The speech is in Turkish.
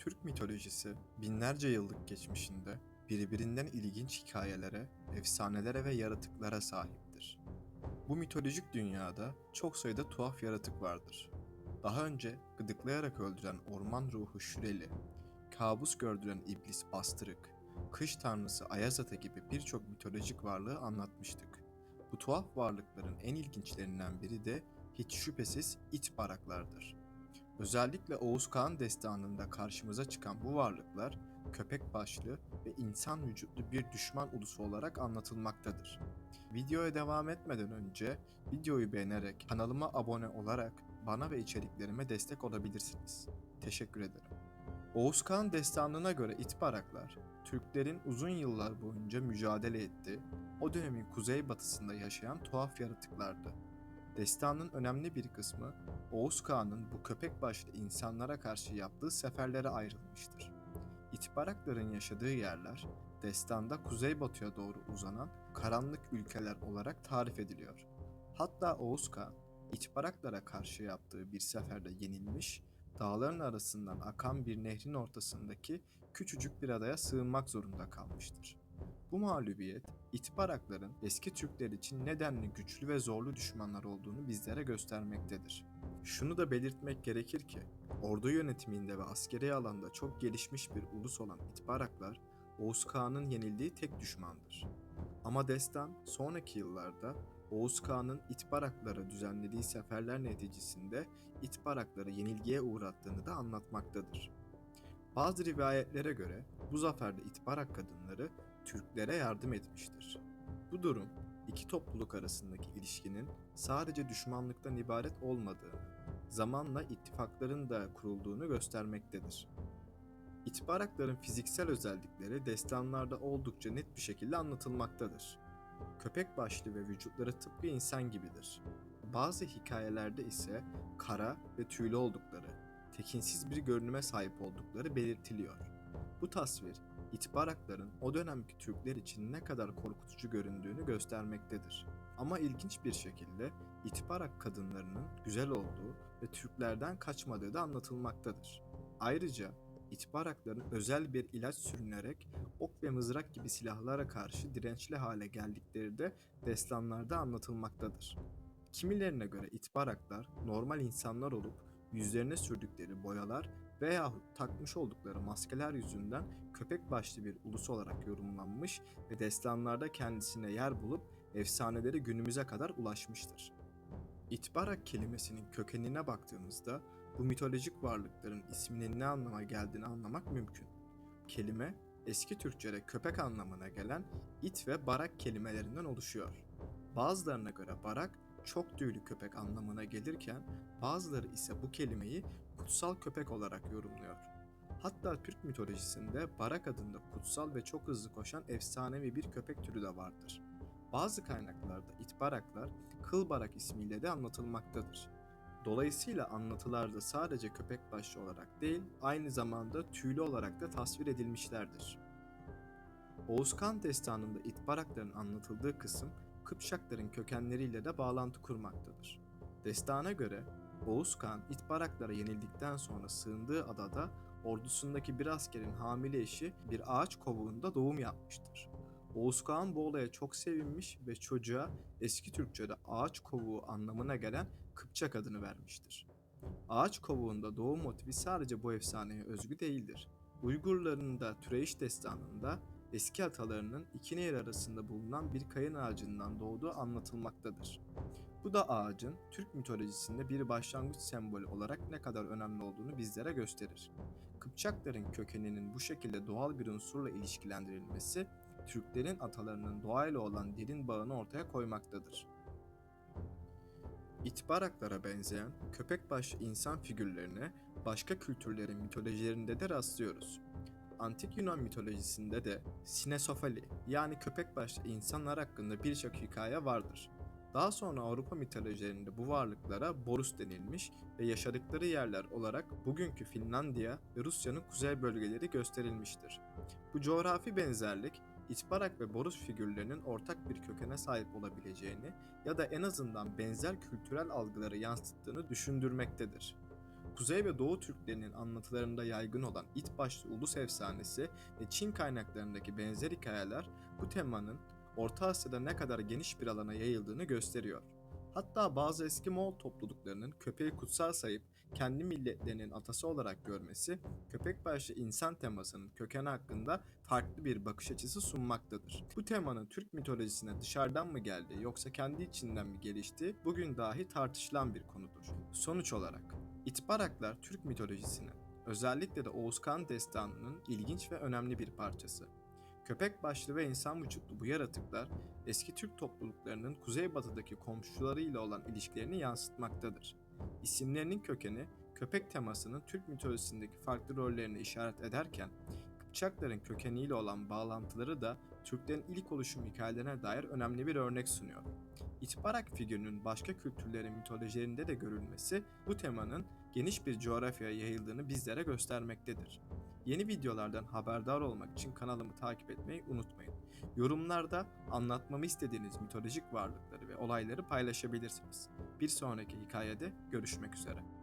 Türk mitolojisi binlerce yıllık geçmişinde birbirinden ilginç hikayelere, efsanelere ve yaratıklara sahiptir. Bu mitolojik dünyada çok sayıda tuhaf yaratık vardır. Daha önce gıdıklayarak öldüren orman ruhu Şüreli, kabus gördüren iblis Bastırık, kış tanrısı Ayazata gibi birçok mitolojik varlığı anlatmıştık. Bu tuhaf varlıkların en ilginçlerinden biri de hiç şüphesiz it baraklardır. Özellikle Oğuz Kağan destanında karşımıza çıkan bu varlıklar köpek başlı ve insan vücutlu bir düşman ulusu olarak anlatılmaktadır. Videoya devam etmeden önce videoyu beğenerek kanalıma abone olarak bana ve içeriklerime destek olabilirsiniz. Teşekkür ederim. Oğuz Kağan destanına göre itbaraklar, Türklerin uzun yıllar boyunca mücadele ettiği, o dönemin kuzeybatısında yaşayan tuhaf yaratıklardı. Destanın önemli bir kısmı Oğuz Kağan'ın bu köpek başlı insanlara karşı yaptığı seferlere ayrılmıştır. İtbarakların yaşadığı yerler, destanda kuzeybatıya doğru uzanan karanlık ülkeler olarak tarif ediliyor. Hatta Oğuz Kağan, İtbaraklara karşı yaptığı bir seferde yenilmiş, dağların arasından akan bir nehrin ortasındaki küçücük bir adaya sığınmak zorunda kalmıştır. Bu mağlubiyet, İtbarakların eski Türkler için nedenli güçlü ve zorlu düşmanlar olduğunu bizlere göstermektedir. Şunu da belirtmek gerekir ki, ordu yönetiminde ve askeri alanda çok gelişmiş bir ulus olan İtbaraklar, Oğuz Kağan'ın yenildiği tek düşmandır. Ama destan sonraki yıllarda Oğuz Kağan'ın İtbaraklara düzenlediği seferler neticesinde İtbarakları yenilgiye uğrattığını da anlatmaktadır. Bazı rivayetlere göre bu zaferde İtbarak kadınları Türklere yardım etmiştir. Bu durum iki topluluk arasındaki ilişkinin sadece düşmanlıktan ibaret olmadığını, zamanla ittifakların da kurulduğunu göstermektedir. İtbarakların fiziksel özellikleri destanlarda oldukça net bir şekilde anlatılmaktadır. Köpek başlı ve vücutları tıpkı insan gibidir. Bazı hikayelerde ise kara ve tüylü oldukları, tekinsiz bir görünüme sahip oldukları belirtiliyor. Bu tasvir, İtbarakların o dönemki Türkler için ne kadar korkutucu göründüğünü göstermektedir. Ama ilginç bir şekilde İtbarak kadınlarının güzel olduğu ve Türklerden kaçmadığı da anlatılmaktadır. Ayrıca İtbarakların özel bir ilaç sürünerek ok ve mızrak gibi silahlara karşı dirençli hale geldikleri de destanlarda anlatılmaktadır. Kimilerine göre itbaraklar normal insanlar olup yüzlerine sürdükleri boyalar veyahut takmış oldukları maskeler yüzünden köpek başlı bir ulus olarak yorumlanmış ve destanlarda kendisine yer bulup efsaneleri günümüze kadar ulaşmıştır. İtbarak kelimesinin kökenine baktığımızda bu mitolojik varlıkların isminin ne anlama geldiğini anlamak mümkün. Kelime eski Türkçe'de köpek anlamına gelen it ve barak kelimelerinden oluşuyor. Bazılarına göre barak çok tüylü köpek anlamına gelirken bazıları ise bu kelimeyi kutsal köpek olarak yorumluyor. Hatta Türk mitolojisinde barak adında kutsal ve çok hızlı koşan efsanevi bir köpek türü de vardır. Bazı kaynaklarda itbaraklar kıl barak ismiyle de anlatılmaktadır. Dolayısıyla anlatılarda sadece köpek başlı olarak değil, aynı zamanda tüylü olarak da tasvir edilmişlerdir. Oğuzkan destanında itbarakların anlatıldığı kısım Kıpşakların kökenleriyle de bağlantı kurmaktadır. Destana göre Oğuz Kağan İtbaraklara yenildikten sonra sığındığı adada ordusundaki bir askerin hamile eşi bir ağaç kovuğunda doğum yapmıştır. Oğuz Kağan bu olaya çok sevinmiş ve çocuğa eski Türkçe'de ağaç kovuğu anlamına gelen Kıpçak adını vermiştir. Ağaç kovuğunda doğum motifi sadece bu efsaneye özgü değildir. Uygurların da Türeyiş destanında eski atalarının iki nehir arasında bulunan bir kayın ağacından doğduğu anlatılmaktadır. Bu da ağacın Türk mitolojisinde bir başlangıç sembolü olarak ne kadar önemli olduğunu bizlere gösterir. Kıpçakların kökeninin bu şekilde doğal bir unsurla ilişkilendirilmesi, Türklerin atalarının doğayla olan derin bağını ortaya koymaktadır. İtbaraklara benzeyen köpek başlı insan figürlerine başka kültürlerin mitolojilerinde de rastlıyoruz. Antik Yunan mitolojisinde de sinesofali yani köpek başlı insanlar hakkında birçok hikaye vardır. Daha sonra Avrupa mitolojilerinde bu varlıklara Borus denilmiş ve yaşadıkları yerler olarak bugünkü Finlandiya ve Rusya'nın kuzey bölgeleri gösterilmiştir. Bu coğrafi benzerlik İtbarak ve Borus figürlerinin ortak bir kökene sahip olabileceğini ya da en azından benzer kültürel algıları yansıttığını düşündürmektedir. Kuzey ve Doğu Türklerinin anlatılarında yaygın olan it başlı ulus efsanesi ve Çin kaynaklarındaki benzer hikayeler bu temanın Orta Asya'da ne kadar geniş bir alana yayıldığını gösteriyor. Hatta bazı eski Moğol topluluklarının köpeği kutsal sayıp kendi milletlerinin atası olarak görmesi, köpek başlı insan temasının kökeni hakkında farklı bir bakış açısı sunmaktadır. Bu temanın Türk mitolojisine dışarıdan mı geldi yoksa kendi içinden mi gelişti bugün dahi tartışılan bir konudur. Sonuç olarak İtbaraklar Türk mitolojisinin özellikle de Oğuz Kağan destanının ilginç ve önemli bir parçası. Köpek başlı ve insan vücutlu bu yaratıklar eski Türk topluluklarının kuzeybatıdaki komşularıyla olan ilişkilerini yansıtmaktadır. İsimlerinin kökeni köpek temasının Türk mitolojisindeki farklı rollerini işaret ederken Kıpçakların kökeniyle olan bağlantıları da Türklerin ilk oluşum hikayelerine dair önemli bir örnek sunuyor. İtbarak figürünün başka kültürlerin mitolojilerinde de görülmesi bu temanın geniş bir coğrafyaya yayıldığını bizlere göstermektedir. Yeni videolardan haberdar olmak için kanalımı takip etmeyi unutmayın. Yorumlarda anlatmamı istediğiniz mitolojik varlıkları ve olayları paylaşabilirsiniz. Bir sonraki hikayede görüşmek üzere.